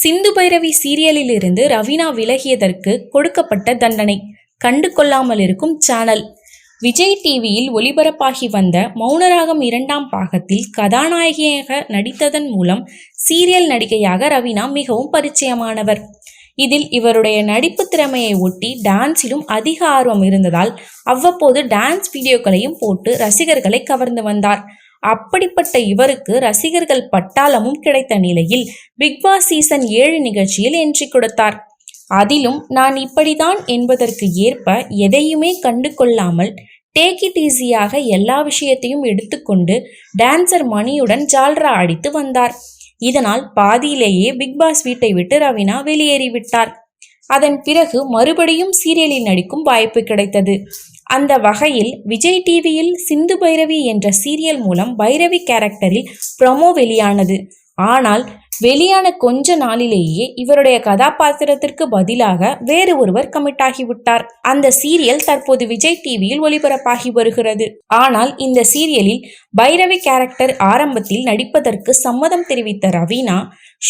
சிந்து பைரவி சீரியலிலிருந்து ரவீனா விலகியதற்கு கொடுக்கப்பட்ட தண்டனை. கண்டு கொள்ளாமல் இருக்கும் சேனல். விஜய் டிவியில் ஒளிபரப்பாகி வந்த மௌனராகம் இரண்டாம் பாகத்தில் கதாநாயகியாக நடித்ததன் மூலம் சீரியல் நடிகையாக ரவீனா மிகவும் பரிச்சயமானவர். இதில் இவருடைய நடிப்பு திறமையை ஒட்டி டான்ஸிலும் அதிக ஆர்வம் இருந்ததால் அவ்வப்போது டான்ஸ் வீடியோக்களையும் போட்டு ரசிகர்களை கவர்ந்து வந்தார். அப்படிப்பட்ட இவருக்கு ரசிகர்கள் பட்டாளமும் கிடைத்த நிலையில் பிக்பாஸ் சீசன் ஏழு நிகழ்ச்சியில் என்ட்ரி கொடுத்தார். அதிலும் நான் இப்படிதான் என்பதற்கு ஏற்ப எதையுமே கண்டு கொள்ளாமல் டேக் இட் ஈஸியாக எல்லா விஷயத்தையும் எடுத்துக்கொண்டு டான்சர் மணியுடன் ஜால்ரா அடித்து வந்தார். இதனால் பாதியிலேயே பிக்பாஸ் வீட்டை விட்டு ரவீனா வெளியேறிவிட்டார். அதன் பிறகு மறுபடியும் சீரியலில் நடிக்கும் வாய்ப்பு கிடைத்தது. அந்த வகையில் விஜய் டிவியில் சிந்து பைரவி என்ற சீரியல் மூலம் பைரவி கேரக்டரில் ப்ரமோ வெளியானது. ஆனால் வெளியான கொஞ்ச நாளிலேயே இவருடைய கதாபாத்திரத்திற்கு பதிலாக வேறு ஒருவர் கமிட் ஆகிவிட்டார். அந்த சீரியல் தற்போது விஜய் டிவியில் ஒளிபரப்பாகி வருகிறது. ஆனால் இந்த சீரியலில் பைரவி கேரக்டர் ஆரம்பத்தில் நடிப்பதற்கு சம்மதம் தெரிவித்த ரவீனா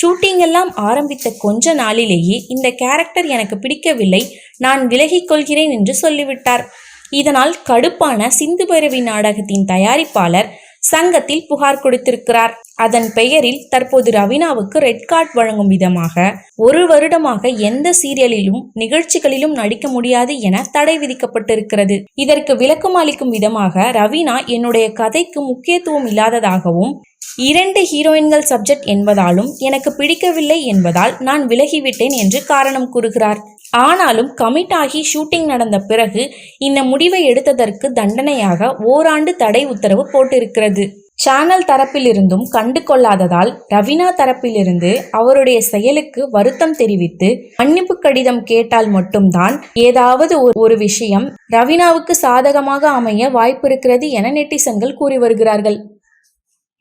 ஷூட்டிங் எல்லாம் ஆரம்பித்த கொஞ்ச நாளிலேயே இந்த கேரக்டர் எனக்கு பிடிக்கவில்லை. நான் விலகிக் கொள்கிறேன் என்று சொல்லிவிட்டார். இதனால் கடுப்பான சிந்து பைரவி நாடகத்தின் தயாரிப்பாளர் சங்கத்தில் புகார் கொடுத்திருக்கிறார். அதன் பெயரில் தற்போது ரவீனாவுக்கு ரெட் கார்டு வழங்கும் விதமாக ஒரு வருடமாக எந்த சீரியலிலும் நிகழ்ச்சிகளிலும் நடிக்க முடியாது என தடை விதிக்கப்பட்டிருக்கிறது. இதற்கு விளக்கம் அளிக்கும் விதமாக ரவீனா என்னுடைய கதைக்கு முக்கியத்துவம் இல்லாததாகவும் இரண்டு ஹீரோயின்கள் சப்ஜெக்ட் என்பதாலும் எனக்கு பிடிக்கவில்லை என்பதால் நான் விலகிவிட்டேன் என்று காரணம் கூறுகிறார். ஆனாலும் கமிட் ஆகி ஷூட்டிங் நடந்த பிறகு இந்த முடிவை எடுத்ததற்கு தண்டனையாக ஓராண்டு தடை உத்தரவு போட்டிருக்கிறது. சேனல் தரப்பிலிருந்தும் கண்டு கொள்ளாததால் ரவீனா தரப்பிலிருந்து அவருடைய செயலுக்கு வருத்தம் தெரிவித்து மன்னிப்பு கடிதம் கேட்டால் மட்டும்தான் ஏதாவது ஒரு- ஒரு விஷயம் ரவீனாவுக்கு சாதகமாக அமைய வாய்ப்பிருக்கிறது என நெட்டிசன்கள் கூறி வருகிறார்கள்.